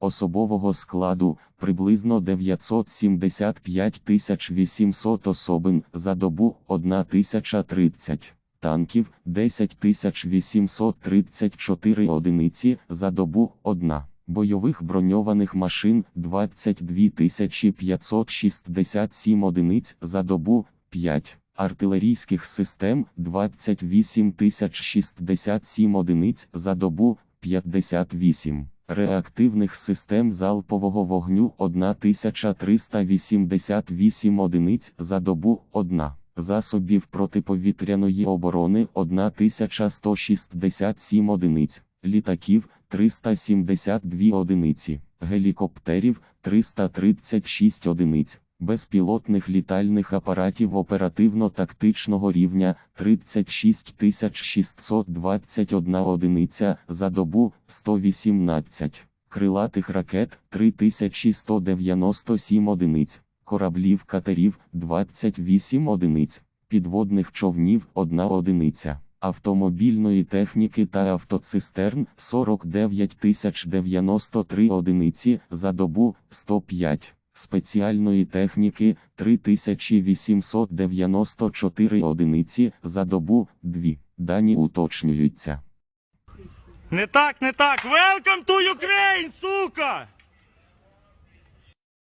особового складу приблизно 975 800 особин за добу 1030 танків 10 834 одиниці за добу 1, бойових броньованих машин 22 567 одиниць за добу 5, артилерійських систем 28 067 одиниць за добу 58. Реактивних систем залпового вогню 1388 одиниць за добу 1 засобів протиповітряної оборони 1167 одиниць, літаків 372 одиниці, гелікоптерів 336 одиниць, безпілотних літальних апаратів оперативно-тактичного рівня 36 621 одиниця за добу 118, крилатих ракет 3197 одиниць кораблів катерів 28 одиниць, підводних човнів 1 одиниця, автомобільної техніки та автоцистерн 49 093 одиниці за добу 105, спеціальної техніки 3894 одиниці за добу 2. Дані уточнюються. Не так, не так. Welcome to Ukraine, сука!